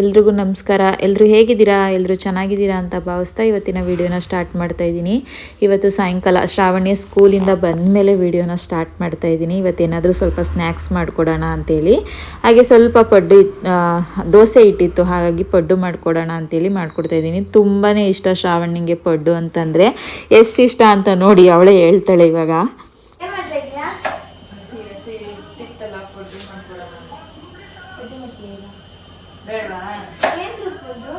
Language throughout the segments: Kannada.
ಎಲ್ರಿಗೂ ನಮಸ್ಕಾರ. ಎಲ್ಲರೂ ಹೇಗಿದ್ದೀರಾ? ಎಲ್ಲರೂ ಚೆನ್ನಾಗಿದ್ದೀರಾ ಅಂತ ಭಾವಿಸ್ತಾ ಇವತ್ತಿನ ವಿಡಿಯೋನ ಸ್ಟಾರ್ಟ್ ಮಾಡ್ತಾ ಇದ್ದೀನಿ. ಇವತ್ತು ಸಾಯಂಕಾಲ ಶ್ರಾವಣಿಯ ಸ್ಕೂಲಿಂದ ಬಂದ ಮೇಲೆ ವಿಡಿಯೋನ ಸ್ಟಾರ್ಟ್ ಮಾಡ್ತಾ ಇದ್ದೀನಿ. ಇವತ್ತೇನಾದರೂ ಸ್ವಲ್ಪ ಸ್ನ್ಯಾಕ್ಸ್ ಮಾಡಿಕೊಡೋಣ ಅಂತೇಳಿ. ಹಾಗೆ ಸ್ವಲ್ಪ ಪಡ್ಡು ದೋಸೆ ಇಟ್ಟಿತ್ತು. ಹಾಗಾಗಿ ಪಡ್ಡು ಮಾಡಿಕೊಡೋಣ ಅಂತೇಳಿ ಮಾಡ್ಕೊಡ್ತಾ ಇದ್ದೀನಿ. ತುಂಬಾ ಇಷ್ಟ ಶ್ರಾವಣಿಗೆ ಪಡ್ಡು ಅಂತಂದರೆ. ಎಷ್ಟು ಇಷ್ಟ ಅಂತ ನೋಡಿ ಅವಳೇ ಹೇಳ್ತಾಳೆ ಇವಾಗ ಏನ್ ಮಾಡ್ತಾ ಇದೀಯಾ ಬೇಡವಾ ಏನ್ ತುರ್ಕೊಂಡು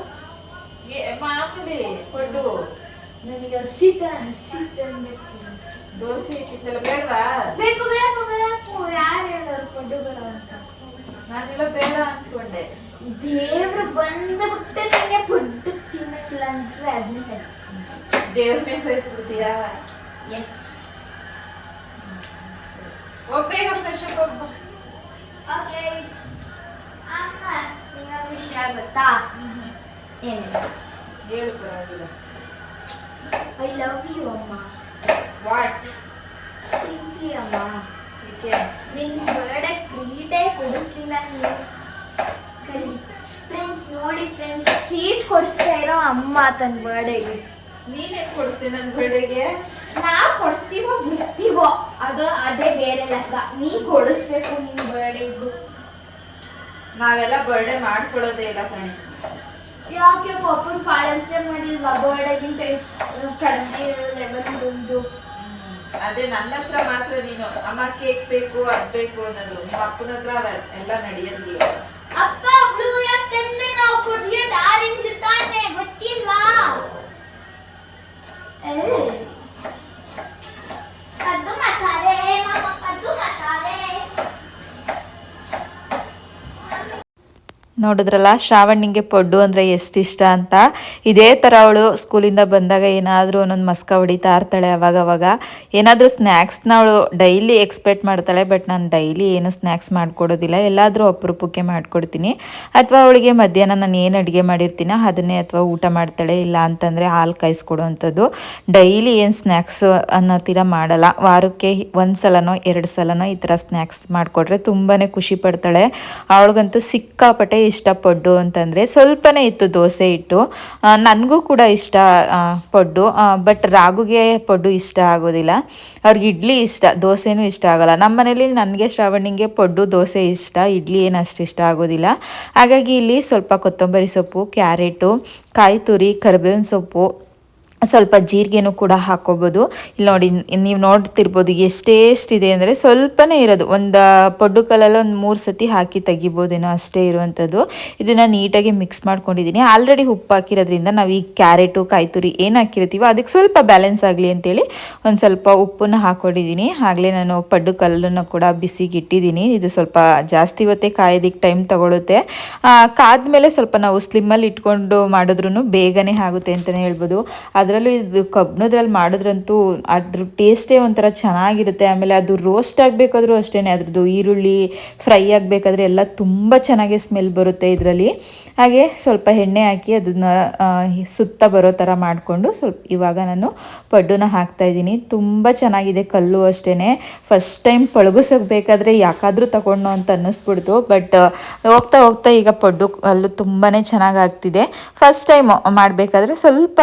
ಮಾಮೂಲಿ ಪಡ್ಡು ನನಗೆ ಹಸಿ ತರ ಹಸಿ ತಂದ್ಬೇಕು ದೋಸೆ ಇಟ್ಟಿತ್ತಲ್ಲ ಬೇಡವಾ ಬೇಕು ಬೇಕು ಬೇಕು. ಯಾರು ಹೇಳೋರು ಪಡ್ಡುಗಳು ಅಂತ. ನಾನೆಲ್ಲ ಬೇಡ ಅನ್ಕೊಂಡೆ. ದೇವ್ರು ಬಂದ ಬಿಟ್ಟೆ ನನಗೆ ಪಡ್ಡು ತಿನ್ನಕ್ಕಿಲ್ಲ ಅಂದ್ರೆ ಅದನ್ನೇ ಸಹಿಸ್ತೀನಿ ದೇವ್ರನ್ನೇ ಸಹಿಸ್ಬಿಡ್ತೀಯಾ? ಎಸ್ ಹೋಗ್ ಬೇಗ ಫ್ರೆಶ್ ಅಪ್ ಓಕೆ ಅಮ್ಮ ನಿಮಗೆ ವಿಷಯ ಗೊತ್ತಾ ಏನು? ಹೇಳು ಪರವಾಗಿಲ್ಲ. ಐ ಲವ್ ಯು ಅಮ್ಮ ವಾಟ್ ಸಿಂಪ್ಲಿ ಅಮ್ಮ ಏಕೆ ನಿನ್ ಬರ್ಡೇ ಟ್ರೀಟೇ ಕೊಡಿಸ್ಲಿಲ್ಲ ನೀನು. ಸರಿ. ಫ್ರೆಂಡ್ಸ್ ನೋಡಿ ಫ್ರೆಂಡ್ಸ್ ಟ್ರೀಟ್ ಕೊಡಿಸ್ತಾ ಇರೋ ಅಮ್ಮ ತನ್ನ ಬರ್ಡೇಗೆ ನೀನೇನ್ ಕೊಡಿಸ್ತೀನಿ ನನ್ನ ಬರ್ಡೇಗೆ ನಾವು ಕೊಡಿಸ್ತೀವೋ ಬಿಡಿಸ್ತೀವೋ ಅದು ಅದೇ ಬೇರೆ ಲೆಕ್ಕ. ನೀ ಕೊಡಿಸ್ಬೇಕು ನಿನ್ನ ಬರ್ಡೇದು ನಾವೆಲ್ಲ ಬರ್ಡೇ ಮಾಡ್ಕೊಳ್ಳೋದೇ ಇಲ್ಲ ಕಣೆ ಯಾಕೆ ಪಾಪನ್ ಫಾರೆನ್ಸ್ ಮಾಡಿಲ್ವ? ಬರ್ಡೇಗಿಂತ ಕಡಿಮೆ ಲೆವೆಲ್ ಒಂದು ಅದೇ ನನ್ನ ಹತ್ರ ಮಾತ್ರ ನೀನು ಅಮ್ಮ ಕೇಕ್ ಬೇಕು ಅದ್ ಬೇಕು ಅನ್ನೋದು. ನಿಮ್ಮ ಅಪ್ಪನ ಹತ್ರ ಎಲ್ಲ ನಡೆಯೋದಿಲ್ಲ ಅಪ್ಪ ಬ್ಲೂ ತಂದೆ ನಾವು ಕುಡಿಯೋದು ಆರೆಂಜ್ ನೋಡಿದ್ರಲ್ಲ ಶ್ರಾವಣಿಗೆ ಪಡ್ಡು ಅಂದರೆ ಎಷ್ಟು ಇಷ್ಟ ಅಂತ. ಇದೇ ಥರ ಅವಳು ಸ್ಕೂಲಿಂದ ಬಂದಾಗ ಏನಾದರೂ ಒಂದೊಂದು ಮಸ್ಕ ಹೊಡಿತಾ ಇರ್ತಾಳೆ ಅವಾಗವಾಗ. ಅವಾಗ ಏನಾದರೂ ಸ್ನ್ಯಾಕ್ಸ್ನ ಅವಳು ಡೈಲಿ ಎಕ್ಸ್ಪೆಕ್ಟ್ ಮಾಡ್ತಾಳೆ ಬಟ್ ನಾನು ಡೈಲಿ ಏನು ಸ್ನ್ಯಾಕ್ಸ್ ಮಾಡಿಕೊಡೋದಿಲ್ಲ. ಎಲ್ಲಾದರೂ ಅಪರೂಪಕ್ಕೆ ಮಾಡಿಕೊಡ್ತೀನಿ. ಅಥವಾ ಅವಳಿಗೆ ಮಧ್ಯಾಹ್ನ ನಾನು ಏನು ಅಡುಗೆ ಮಾಡಿರ್ತೀನೋ ಅದನ್ನೇ ಅಥವಾ ಊಟ ಮಾಡ್ತಾಳೆ, ಇಲ್ಲ ಅಂತಂದರೆ ಹಾಲು ಕಾಯಿಸ್ಕೊಡುವಂಥದ್ದು. ಡೈಲಿ ಏನು ಸ್ನ್ಯಾಕ್ಸ್ ಅನ್ನೋ ಥರ ಮಾಡಲ್ಲ. ವಾರಕ್ಕೆ ಒಂದು ಸಲನೋ, ಎರಡು ಸಲನೋ ಈ ಥರ ಸ್ನ್ಯಾಕ್ಸ್ ಮಾಡಿಕೊಟ್ರೆ ತುಂಬಾ ಖುಷಿ ಪಡ್ತಾಳೆ. ಅವಳಿಗಂತೂ ಸಿಕ್ಕಾಪಟ್ಟೆ ಇಷ್ಟ ಪಡ್ಡು ಅಂತಂದರೆ ಸ್ವಲ್ಪನೇ ಇತ್ತು ದೋಸೆ ಹಿಟ್ಟು. ನನಗೂ ಕೂಡ ಇಷ್ಟ ಪಡ್ಡು. ಬಟ್ ರಾಗುಗೆ ಪಡ್ಡು ಇಷ್ಟ ಆಗೋದಿಲ್ಲ. ಅವ್ರಿಗೆ ಇಡ್ಲಿ ಇಷ್ಟ, ದೋಸೆನೂ ಇಷ್ಟ ಆಗೋಲ್ಲ. ನಮ್ಮ ಮನೇಲಿ ನನಗೆ ಶ್ರಾವಣಿಗೆ ಪಡ್ಡು, ದೋಸೆ ಇಷ್ಟ, ಇಡ್ಲಿ ಏನು ಅಷ್ಟು ಇಷ್ಟ ಆಗೋದಿಲ್ಲ. ಹಾಗಾಗಿ ಇಲ್ಲಿ ಸ್ವಲ್ಪ ಕೊತ್ತಂಬರಿ ಸೊಪ್ಪು, ಕ್ಯಾರೆಟು, ಕಾಯಿ ತುರಿ, ಕರಿಬೇವಿನ ಸೊಪ್ಪು ಸ್ವಲ್ಪ ಜೀರಿಗೆನೂ ಕೂಡ ಹಾಕೋಬೋದು ಇಲ್ಲಿ ನೋಡಿ, ನೀವು ನೋಡ್ತಿರ್ಬೋದು ಇದೆ ಅಂದರೆ ಸ್ವಲ್ಪನೇ ಇರೋದು. ಒಂದು ಪಡ್ಡು ಕಲ್ಲಲ್ಲಿ ಒಂದು ಮೂರು ಸತಿ ಹಾಕಿ ತೆಗಿಬೋದೇನೋ ಅಷ್ಟೇ ಇರುವಂಥದ್ದು ಇದನ್ನು ನೀಟಾಗಿ ಮಿಕ್ಸ್ ಮಾಡ್ಕೊಂಡಿದ್ದೀನಿ. ಆಲ್ರೆಡಿ ಉಪ್ಪು ಹಾಕಿರೋದ್ರಿಂದ ನಾವು ಈ ಕ್ಯಾರೆಟು ಕಾಯಿ ತುರಿ ಏನು ಹಾಕಿರ್ತೀವೋ ಅದಕ್ಕೆ ಸ್ವಲ್ಪ ಬ್ಯಾಲೆನ್ಸ್ ಆಗಲಿ ಅಂತೇಳಿ ಒಂದು ಸ್ವಲ್ಪ ಉಪ್ಪನ್ನು ಹಾಕ್ಕೊಂಡಿದ್ದೀನಿ ಆಗಲೇ ನಾನು ಪಡ್ಡು ಕಲ್ಲನ್ನು ಕೂಡ ಬಿಸಿಗೆ ಇಟ್ಟಿದ್ದೀನಿ ಇದು ಸ್ವಲ್ಪ ಜಾಸ್ತಿ ಹೊತ್ತೇ ಕಾಯೋದಕ್ಕೆ ಟೈಮ್ ತಗೊಳುತ್ತೆ. ಕಾದ ಮೇಲೆ ಸ್ವಲ್ಪ ನಾವು ಸ್ಲಿಮ್ಮಲ್ಲಿ ಇಟ್ಕೊಂಡು ಮಾಡಿದ್ರೂ ಬೇಗನೆ ಆಗುತ್ತೆ ಅಂತಲೇ ಹೇಳ್ಬೋದು. ಅದರಲ್ಲೂ ಇದು ಕಬ್ಬಿಣದ್ರಲ್ಲಿ ಮಾಡಿದ್ರಂತೂ ಅದ್ರ ಟೇಸ್ಟೇ ಒಂಥರ ಚೆನ್ನಾಗಿರುತ್ತೆ. ಆಮೇಲೆ ಅದು ರೋಸ್ಟ್ ಆಗಬೇಕಾದ್ರೂ ಅಷ್ಟೇ ಅದ್ರದ್ದು ಈರುಳ್ಳಿ ಫ್ರೈ ಆಗಬೇಕಾದ್ರೆ ಎಲ್ಲ ತುಂಬ ಚೆನ್ನಾಗಿ ಸ್ಮೆಲ್ ಬರುತ್ತೆ ಇದರಲ್ಲಿ. ಹಾಗೆ ಸ್ವಲ್ಪ ಎಣ್ಣೆ ಹಾಕಿ ಅದನ್ನು ಸುತ್ತ ಬರೋ ಥರ ಮಾಡಿಕೊಂಡು ಸ್ವಲ್ಪ ಇವಾಗ ನಾನು ಪಡ್ಡುನ ಹಾಕ್ತಾ ಇದ್ದೀನಿ. ತುಂಬ ಚೆನ್ನಾಗಿದೆ ಕಲ್ಲು ಅಷ್ಟೇ ಫಸ್ಟ್ ಟೈಮ್ ಪಳಗಿಸೋಕ್ಬೇಕಾದ್ರೆ ಯಾಕಾದರೂ ತಗೊಂಡು ಅಂತ ಅನ್ನಿಸ್ಬಿಡ್ತು. ಬಟ್ ಹೋಗ್ತಾ ಹೋಗ್ತಾ ಈಗ ಪಡ್ಡು ಕಲ್ಲು ತುಂಬಾ ಚೆನ್ನಾಗಿ ಆಗ್ತಿದೆ. ಫಸ್ಟ್ ಟೈಮ್ ಮಾಡಬೇಕಾದ್ರೆ ಸ್ವಲ್ಪ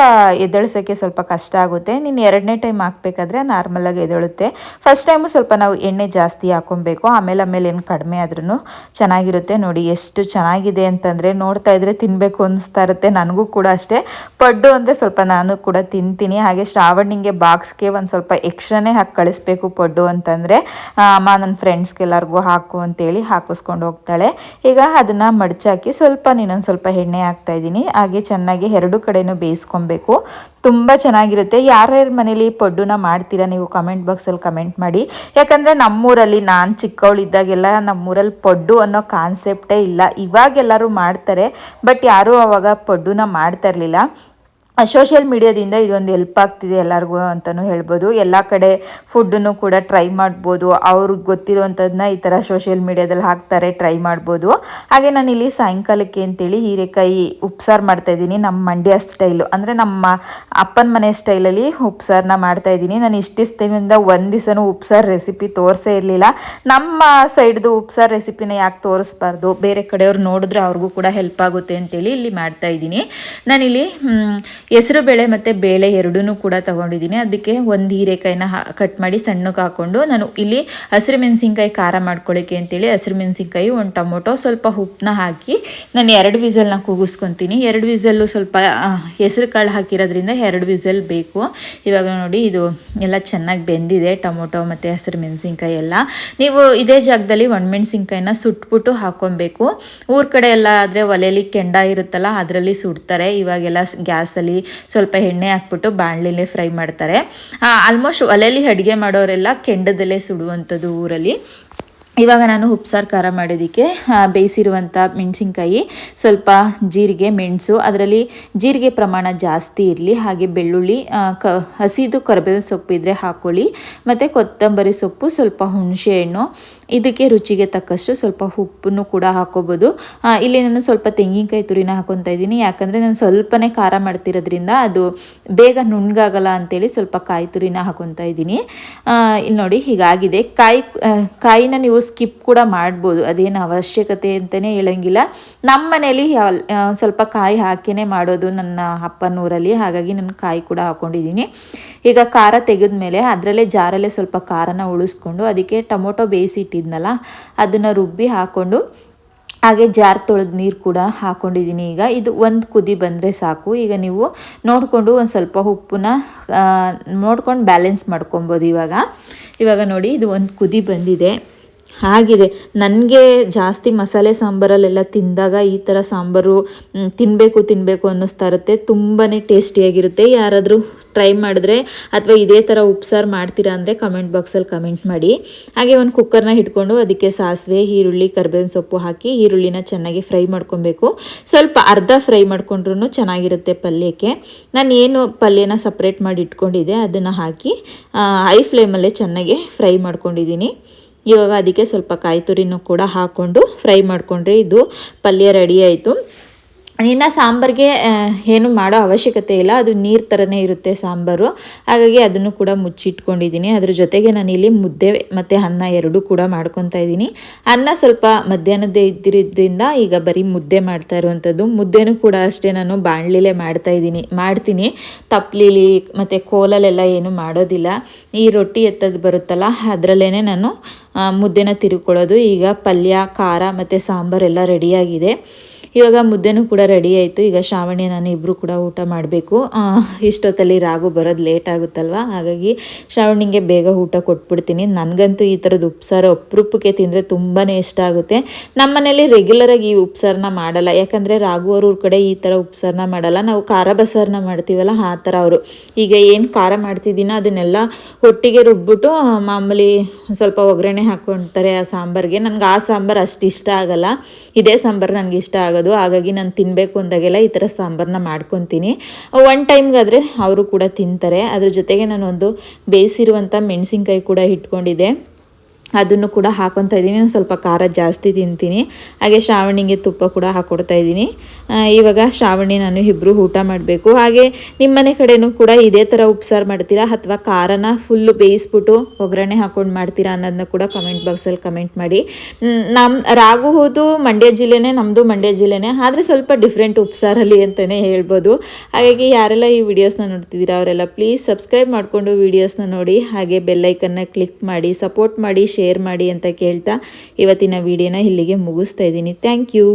ಎದ್ದೇಳ್ಸೋಕ್ಕೆ ಸ್ವಲ್ಪ ಕಷ್ಟ ಆಗುತ್ತೆ. ನೀನು ಎರಡನೇ ಟೈಮ್ ಹಾಕ್ಬೇಕಾದ್ರೆ ನಾರ್ಮಲಾಗಿ ಎದ್ದೇಳುತ್ತೆ. ಫಸ್ಟ್ ಟೈಮು ಸ್ವಲ್ಪ ನಾವು ಎಣ್ಣೆ ಜಾಸ್ತಿ ಹಾಕೊಬೇಕು ಆಮೇಲೆ ಆಮೇಲೆ ಏನು ಕಡಿಮೆ ಆದ್ರೂ ಚೆನ್ನಾಗಿರುತ್ತೆ. ನೋಡಿ ಎಷ್ಟು ಚೆನ್ನಾಗಿದೆ ಅಂತಂದರೆ ನೋಡ್ತಾ ಇದ್ರೆ ತಿನ್ನಬೇಕು ಅನಿಸ್ತಾ ಇರುತ್ತೆ. ನನಗೂ ಕೂಡ ಅಷ್ಟೇ. ಪಡ್ಡು ಅಂದರೆ ಸ್ವಲ್ಪ ನಾನು ಕೂಡ ತಿಂತೀನಿ. ಹಾಗೆ ಶ್ರಾವಣಿಗೆ ಬಾಕ್ಸ್ಗೆ ಒಂದು ಸ್ವಲ್ಪ ಎಕ್ಸ್ಟ್ರಾನೇ ಹಾಕಿ ಕಳಿಸ್ಬೇಕು ಪಡ್ಡು ಅಂತಂದರೆ ಅಮ್ಮ ನನ್ನ ಫ್ರೆಂಡ್ಸ್ಗೆಲ್ಲರಿಗೂ ಹಾಕು ಅಂತೇಳಿ ಹಾಕಿಸ್ಕೊಂಡು ಹೋಗ್ತಾಳೆ. ಈಗ ಅದನ್ನು ಮಡಚಾಕಿ ಸ್ವಲ್ಪ ನೀನೊಂದು ಸ್ವಲ್ಪ ಎಣ್ಣೆ ಹಾಕ್ತಾ ಇದ್ದೀನಿ. ಹಾಗೆ ಚೆನ್ನಾಗಿ ಎರಡು ಕಡೆನೂ ಬೇಯಿಸ್ಕೊಬೇಕು. ತುಂಬ ಚೆನ್ನಾಗಿರುತ್ತೆ. ಯಾರ್ಯಾರ ಮನೇಲಿ ಪಡ್ಡುನ ಮಾಡ್ತೀರಾ ನೀವು ಕಮೆಂಟ್ ಬಾಕ್ಸಲ್ಲಿ ಕಮೆಂಟ್ ಮಾಡಿ. ಯಾಕಂದರೆ ನಮ್ಮೂರಲ್ಲಿ ನಾನು ಚಿಕ್ಕವಳಿದ್ದಾಗೆಲ್ಲ ನಮ್ಮೂರಲ್ಲಿ ಪಡ್ಡು ಅನ್ನೋ ಕಾನ್ಸೆಪ್ಟೇ ಇಲ್ಲ. ಇವಾಗೆಲ್ಲರೂ ಮಾಡ್ತಾರೆ ಬಟ್ ಯಾರೂ ಅವಾಗ ಪಡ್ಡುನ ಮಾಡ್ತಾ ಇರಲಿಲ್ಲ. ಸೋಷಿಯಲ್ ಮೀಡಿಯಾದಿಂದ ಇದೊಂದು ಹೆಲ್ಪ್ ಆಗ್ತಿದೆ ಎಲ್ಲರಿಗೂ ಅಂತಲೂ ಹೇಳ್ಬೋದು. ಎಲ್ಲ ಕಡೆ ಫುಡ್ಡನ್ನು ಕೂಡ ಟ್ರೈ ಮಾಡ್ಬೋದು. ಅವ್ರಿಗೆ ಗೊತ್ತಿರುವಂಥದ್ದನ್ನ ಈ ಥರ ಸೋಷಿಯಲ್ ಮೀಡಿಯಾದಲ್ಲಿ ಹಾಕ್ತಾರೆ ಟ್ರೈ ಮಾಡ್ಬೋದು. ಹಾಗೆ ನಾನಿಲ್ಲಿ ಸಾಯಂಕಾಲಕ್ಕೆ ಅಂತೇಳಿ ಹೀರೆಕಾಯಿ ಉಪ್ಸಾರು ಮಾಡ್ತಾಯಿದ್ದೀನಿ ನಮ್ಮ ಮಂಡ್ಯ ಸ್ಟೈಲು ಅಂದರೆ ನಮ್ಮ ಅಪ್ಪನ ಮನೆ ಸ್ಟೈಲಲ್ಲಿ ಉಪ್ಸಾರನ್ನ ಮಾಡ್ತಾಯಿದ್ದೀನಿ ನಾನು ಇಷ್ಟಿಸ್ತಿನಿಂದ ಒಂದು ದಿವಸನೂ ಉಪ್ಸಾರು ರೆಸಿಪಿ ತೋರಿಸೇ ಇರಲಿಲ್ಲ. ನಮ್ಮ ಸೈಡ್ದು ಉಪ್ಸಾರು ರೆಸಿಪಿನ ಯಾಕೆ ತೋರಿಸ್ಬಾರ್ದು? ಬೇರೆ ಕಡೆಯವ್ರು ನೋಡಿದ್ರೆ ಅವ್ರಿಗೂ ಕೂಡ ಹೆಲ್ಪ್ ಆಗುತ್ತೆ ಅಂತೇಳಿ ಇಲ್ಲಿ ಮಾಡ್ತಾ ಇದ್ದೀನಿ. ನಾನಿಲ್ಲಿ ಹೆಸರು, ಬೇಳೆ ಮತ್ತು ಬೇಳೆ ಎರಡೂ ಕೂಡ ತಗೊಂಡಿದ್ದೀನಿ. ಅದಕ್ಕೆ ಒಂದು ಹೀರೆಕಾಯಿನ ಕಟ್ ಮಾಡಿ ಸಣ್ಣಕ್ಕೆ ಹಾಕ್ಕೊಂಡು ನಾನು ಇಲ್ಲಿ ಹಸಿರು ಮೆಣಸಿನ್ಕಾಯಿ ಖಾರ ಮಾಡ್ಕೊಳ್ಳಿಕ್ಕೆ ಅಂತೇಳಿ ಹಸಿರು ಮೆಣಸಿನ್ಕಾಯಿ, ಒಂದು ಟೊಮೊಟೊ, ಸ್ವಲ್ಪ ಉಪ್ಪನ್ನ ಹಾಕಿ ನಾನು ಎರಡು ವಿಸಲ್ನ ಕೂಗಿಸ್ಕೊತೀನಿ. ಎರಡು ವಿಸಲ್ಲು ಸ್ವಲ್ಪ ಹೆಸರು ಕಾಳು ಹಾಕಿರೋದ್ರಿಂದ ಎರಡು ವಿಸಲ್ ಬೇಕು. ಇವಾಗ ನೋಡಿ ಇದು ಎಲ್ಲ ಚೆನ್ನಾಗಿ ಬೆಂದಿದೆ, ಟೊಮೊಟೊ ಮತ್ತು ಹಸಿರು ಮೆಣಸಿನ್ಕಾಯಿ ಎಲ್ಲ. ನೀವು ಇದೇ ಜಾಗದಲ್ಲಿ ಒಣಮೆಣಸಿನ್ಕಾಯಿನ ಸುಟ್ಬಿಟ್ಟು ಹಾಕ್ಕೊಬೇಕು ಊರ ಕಡೆ ಎಲ್ಲ ಆದರೆ ಒಲೆಯಲ್ಲಿ ಕೆಂಡ ಇರುತ್ತಲ್ಲ, ಅದರಲ್ಲಿ ಸುಡ್ತಾರೆ. ಇವಾಗೆಲ್ಲ ಗ್ಯಾಸಲ್ಲಿ ಸ್ವಲ್ಪ ಎಣ್ಣೆ ಹಾಕ್ಬಿಟ್ಟು ಬಾಣಲೆಲೆ ಫ್ರೈ ಮಾಡ್ತಾರೆ. ಆಲ್ಮೋಸ್ಟ್ ಒಲೆಯಲ್ಲಿ ಅಡುಗೆ ಮಾಡೋರೆಲ್ಲ ಕೆಂಡದಲ್ಲೇ ಸುಡುವಂಥದ್ದು ಊರಲ್ಲಿ. ಇವಾಗ ನಾನು ಉಪ್ಸಾರು ಖಾರ ಮಾಡೋದಕ್ಕೆ ಬೇಯಿಸಿರುವಂಥ ಮೆಣಸಿನ್ಕಾಯಿ, ಸ್ವಲ್ಪ ಜೀರಿಗೆ, ಮೆಣಸು, ಅದರಲ್ಲಿ ಜೀರಿಗೆ ಪ್ರಮಾಣ ಜಾಸ್ತಿ ಇರಲಿ, ಹಾಗೆ ಬೆಳ್ಳುಳ್ಳಿ ಕ, ಹಸಿದು ಸೊಪ್ಪು ಇದ್ದರೆ ಹಾಕ್ಕೊಳ್ಳಿ ಮತ್ತು ಕೊತ್ತಂಬರಿ ಸೊಪ್ಪು, ಸ್ವಲ್ಪ ಹುಣಸೆಹಣ್ಣು ಇದಕ್ಕೆ ರುಚಿಗೆ ತಕ್ಕಷ್ಟು ಸ್ವಲ್ಪ ಉಪ್ಪನ್ನು ಕೂಡ ಹಾಕೋಬೋದು. ಇಲ್ಲಿ ನಾನು ಸ್ವಲ್ಪ ತೆಂಗಿನಕಾಯಿ ತುರಿನ ಹಾಕೊತಾ ಇದ್ದೀನಿ. ಯಾಕಂದರೆ ನಾನು ಸ್ವಲ್ಪನೇ ಖಾರ ಮಾಡ್ತಿರೋದ್ರಿಂದ ಅದು ಬೇಗ ನುಣ್ಣಗಾಗಲ್ಲ ಅಂತೇಳಿ ಸ್ವಲ್ಪ ಕಾಯಿ ತುರಿನ ಹಾಕೊತಾ ಇದ್ದೀನಿ. ಇಲ್ಲಿ ನೋಡಿ ಹೀಗಾಗಿದೆ. ಕಾಯಿ ಕಾಯಿನ ನೀವು ಸ್ಕಿಪ್ ಕೂಡ ಮಾಡ್ಬೋದು. ಅದೇನು ಅವಶ್ಯಕತೆ ಅಂತಲೇ ಹೇಳಂಗಿಲ್ಲ. ನಮ್ಮ ಮನೇಲಿ ಸ್ವಲ್ಪ ಕಾಯಿ ಹಾಕಿನೇ ಮಾಡೋದು ನನ್ನ ಅಪ್ಪನೂರಲ್ಲಿ ಹಾಗಾಗಿ ನಾನು ಕಾಯಿ ಕೂಡ ಹಾಕ್ಕೊಂಡಿದ್ದೀನಿ ಈಗ ಖಾರ ತೆಗೆದ ಮೇಲೆ ಅದರಲ್ಲೇ ಜಾರಲ್ಲೇ ಸ್ವಲ್ಪ ಖಾರನ ಉಳಿಸ್ಕೊಂಡು ಅದಕ್ಕೆ ಟೊಮೊಟೊ ಬೇಯಿಸಿಟ್ಟಿದ್ನಲ್ಲ ಅದನ್ನು ರುಬ್ಬಿ ಹಾಕ್ಕೊಂಡು ಹಾಗೆ ಜಾರ್ ತೊಳೆದ ನೀರು ಕೂಡ ಹಾಕ್ಕೊಂಡಿದ್ದೀನಿ ಈಗ ಇದು ಒಂದು ಕುದಿ ಬಂದರೆ ಸಾಕು. ಈಗ ನೀವು ನೋಡಿಕೊಂಡು ಒಂದು ಸ್ವಲ್ಪ ಉಪ್ಪನ್ನ ನೋಡ್ಕೊಂಡು ಬ್ಯಾಲೆನ್ಸ್ ಮಾಡ್ಕೊಬೋದು ಇವಾಗ. ಇವಾಗ ನೋಡಿ ಇದು ಒಂದು ಕುದಿ ಬಂದಿದೆ. ಆಗಿದೆ ನನಗೆ ಜಾಸ್ತಿ ಮಸಾಲೆ ಸಾಂಬಾರಲ್ಲೆಲ್ಲ ತಿಂದಾಗ ಈ ಥರ ಸಾಂಬಾರು ತಿನ್ನಬೇಕು ತಿನ್ನಬೇಕು ಅನ್ನಿಸ್ತಾ ಇರುತ್ತೆ. ತುಂಬಾ ಟೇಸ್ಟಿಯಾಗಿರುತ್ತೆ. ಯಾರಾದರೂ ಟ್ರೈ ಮಾಡಿದ್ರೆ ಅಥವಾ ಇದೇ ಥರ ಉಪ್ಸಾರು ಮಾಡ್ತೀರಾ ಅಂದರೆ ಕಮೆಂಟ್ ಬಾಕ್ಸಲ್ಲಿ ಕಮೆಂಟ್ ಮಾಡಿ. ಹಾಗೆ ಒಂದು ಕುಕ್ಕರ್ನ ಹಿಡ್ಕೊಂಡು ಅದಕ್ಕೆ ಸಾಸಿವೆ, ಈರುಳ್ಳಿ, ಕರ್ಬೇವಿನ ಸೊಪ್ಪು ಹಾಕಿ ಈರುಳ್ಳಿನ ಚೆನ್ನಾಗಿ ಫ್ರೈ ಮಾಡ್ಕೊಬೇಕು. ಸ್ವಲ್ಪ ಅರ್ಧ ಫ್ರೈ ಮಾಡ್ಕೊಂಡ್ರೂ ಚೆನ್ನಾಗಿರುತ್ತೆ ಪಲ್ಯಕ್ಕೆ. ನಾನು ಏನು ಪಲ್ಯನ ಸಪ್ರೇಟ್ ಮಾಡಿ ಇಟ್ಕೊಂಡಿದ್ದೆ, ಅದನ್ನು ಹಾಕಿ ಹೈ ಫ್ಲೇಮಲ್ಲೇ ಚೆನ್ನಾಗಿ ಫ್ರೈ ಮಾಡ್ಕೊಂಡಿದ್ದೀನಿ. ಇವಾಗ ಅದಕ್ಕೆ ಸ್ವಲ್ಪ ಕಾಯಿ ತುರಿನೂ ಕೂಡ ಹಾಕ್ಕೊಂಡು ಫ್ರೈ ಮಾಡಿಕೊಂಡ್ರೆ ಇದು ಪಲ್ಯ ರೆಡಿ ಆಯಿತು. ಇನ್ನು ಸಾಂಬಾರಿಗೆ ಏನು ಮಾಡೋ ಅವಶ್ಯಕತೆ ಇಲ್ಲ. ಅದು ನೀರು ಥರನೇ ಇರುತ್ತೆ ಸಾಂಬಾರು. ಹಾಗಾಗಿ ಅದನ್ನು ಕೂಡ ಮುಚ್ಚಿಟ್ಕೊಂಡಿದ್ದೀನಿ. ಅದ್ರ ಜೊತೆಗೆ ನಾನಿಲ್ಲಿ ಮುದ್ದೆ ಮತ್ತು ಅನ್ನ ಎರಡೂ ಕೂಡ ಮಾಡ್ಕೊತಾ ಇದ್ದೀನಿ. ಅನ್ನ ಸ್ವಲ್ಪ ಮಧ್ಯಾಹ್ನದ್ದೇ ಇದ್ದಿರೋದ್ರಿಂದ ಈಗ ಬರೀ ಮುದ್ದೆ ಮಾಡ್ತಾ ಇರುವಂಥದ್ದು. ಮುದ್ದೆನೂ ಕೂಡ ಅಷ್ಟೇ ನಾನು ಬಾಣಲಿಲೇ ಮಾಡ್ತಾ ಇದ್ದೀನಿ, ಮಾಡ್ತೀನಿ. ತಪ್ಲಿಲಿ ಮತ್ತು ಕೋಲಲೆಲ್ಲ ಏನು ಮಾಡೋದಿಲ್ಲ. ಈ ರೊಟ್ಟಿ ಎತ್ತದು ಬರುತ್ತಲ್ಲ ಅದರಲ್ಲೇ ನಾನು ಮುದ್ದೆನ ತಿರುಕೊಳ್ಳೋದು. ಈಗ ಪಲ್ಯ, ಖಾರ ಮತ್ತು ಸಾಂಬಾರೆಲ್ಲ ರೆಡಿಯಾಗಿದೆ ಇವಾಗ ಮುದ್ದೆನೂ ಕೂಡ ರೆಡಿ ಆಯಿತು. ಈಗ ಶ್ರಾವಣಿ ನಾನು ಇಬ್ಬರು ಕೂಡ ಊಟ ಮಾಡಬೇಕು. ಇಷ್ಟೊತ್ತಲ್ಲಿ ರಾಗು ಬರೋದು ಲೇಟ್ ಆಗುತ್ತಲ್ವ? ಹಾಗಾಗಿ ಶ್ರಾವಣಿಗೆ ಬೇಗ ಊಟ ಕೊಟ್ಬಿಡ್ತೀನಿ. ನನಗಂತೂ ಈ ಥರದ್ದು ಉಪ್ಸಾರು ಅಪರೂಪಕ್ಕೆ ತಿಂದರೆ ತುಂಬಾ ಇಷ್ಟ ಆಗುತ್ತೆ. ನಮ್ಮ ಮನೇಲಿ ರೆಗ್ಯುಲರಾಗಿ ಈ ಉಪ್ಸಾರನ್ನ ಮಾಡಲ್ಲ. ಯಾಕಂದರೆ ರಾಘು ಅವ್ರ ಕಡೆ ಈ ಥರ ಉಪ್ಸಾರನ್ನ ಮಾಡಲ್ಲ. ನಾವು ಖಾರ ಬಸಾರನ್ನ ಮಾಡ್ತೀವಲ್ಲ, ಆ ಥರ ಅವರು. ಈಗ ಏನು ಖಾರ ಮಾಡ್ತಿದ್ದೀನೋ ಅದನ್ನೆಲ್ಲ ಒಟ್ಟಿಗೆ ರುಬ್ಬಿಟ್ಟು ಮಾಮೂಲಿ ಸ್ವಲ್ಪ ಒಗ್ಗರಣೆ ಹಾಕ್ಕೊಳ್ತಾರೆ ಆ ಸಾಂಬಾರಿಗೆ. ನನಗೆ ಆ ಸಾಂಬಾರು ಅಷ್ಟು ಇಷ್ಟ ಆಗಲ್ಲ. ಇದೇ ಸಾಂಬಾರು ನನಗೆ ಇಷ್ಟ ಆಗೋದು. ಹಾಗಾಗಿ ನಾನು ತಿನ್ನಬೇಕು ಅಂದಾಗೆಲ್ಲ ಈ ಥರ ಸಾಂಬಾರನ್ನ ಮಾಡ್ಕೊತೀನಿ. ಒನ್ ಟೈಮ್ಗಾದರೆ ಅವರು ಕೂಡ ತಿಂತಾರೆ. ಅದ್ರ ಜೊತೆಗೆ ನಾನು ಒಂದು ಬೇಯಿಸಿರುವಂಥ ಮೆಣಸಿನ್ಕಾಯಿ ಕೂಡ ಇಟ್ಕೊಂಡಿದ್ದೆ ಅದನ್ನು ಕೂಡ ಹಾಕೊತಾ ಇದ್ದೀನಿ. ಸ್ವಲ್ಪ ಖಾರ ಜಾಸ್ತಿ ತಿಂತೀನಿ. ಹಾಗೆ ಶ್ರಾವಣಿಗೆ ತುಪ್ಪ ಕೂಡ ಹಾಕ್ಕೊಡ್ತಾ ಇದ್ದೀನಿ. ಇವಾಗ ಶ್ರಾವಣಿ ನಾನು ಇಬ್ಬರು ಊಟ ಮಾಡಬೇಕು. ಹಾಗೆ ನಿಮ್ಮನೆ ಕಡೆನೂ ಕೂಡ ಇದೇ ಥರ ಉಪ್ಸಾರು ಮಾಡ್ತೀರಾ? ಅಥವಾ ಖಾರನ ಫುಲ್ಲು ಬೇಯಿಸ್ಬಿಟ್ಟು ಒಗ್ಗರಣೆ ಹಾಕ್ಕೊಂಡು ಮಾಡ್ತೀರಾ ಅನ್ನೋದನ್ನ ಕೂಡ ಕಮೆಂಟ್ ಬಾಕ್ಸಲ್ಲಿ ಕಮೆಂಟ್ ಮಾಡಿ. ನಮ್ಮ ರಾಗು ಹೋದು ಮಂಡ್ಯ ಜಿಲ್ಲೆನೇ ನಮ್ಮದು ಮಂಡ್ಯ ಜಿಲ್ಲೆನೇ. ಆದರೆ ಸ್ವಲ್ಪ ಡಿಫ್ರೆಂಟ್ ಉಪ್ಸಾರಲ್ಲಿ ಅಂತಲೇ ಹೇಳ್ಬೋದು. ಹಾಗಾಗಿ ಯಾರೆಲ್ಲ ಈ ವಿಡಿಯೋಸ್ನ ನೋಡ್ತಿದ್ದೀರಾ ಅವರೆಲ್ಲ ಪ್ಲೀಸ್ ಸಬ್ಸ್ಕ್ರೈಬ್ ಮಾಡಿಕೊಂಡು ವೀಡಿಯೋಸ್ನ ನೋಡಿ. ಹಾಗೆ ಬೆಲ್ಲೈಕನ್ನ ಕ್ಲಿಕ್ ಮಾಡಿ ಸಪೋರ್ಟ್ ಮಾಡಿ ಶೇರ್ ಮಾಡಿ ಅಂತ ಕೇಳ್ತಾ ಇವತ್ತಿನ ವಿಡಿಯೋನ ಇಲ್ಲಿಗೆ ಮುಗಿಸ್ತಾ ಇದ್ದೀನಿ. Thank you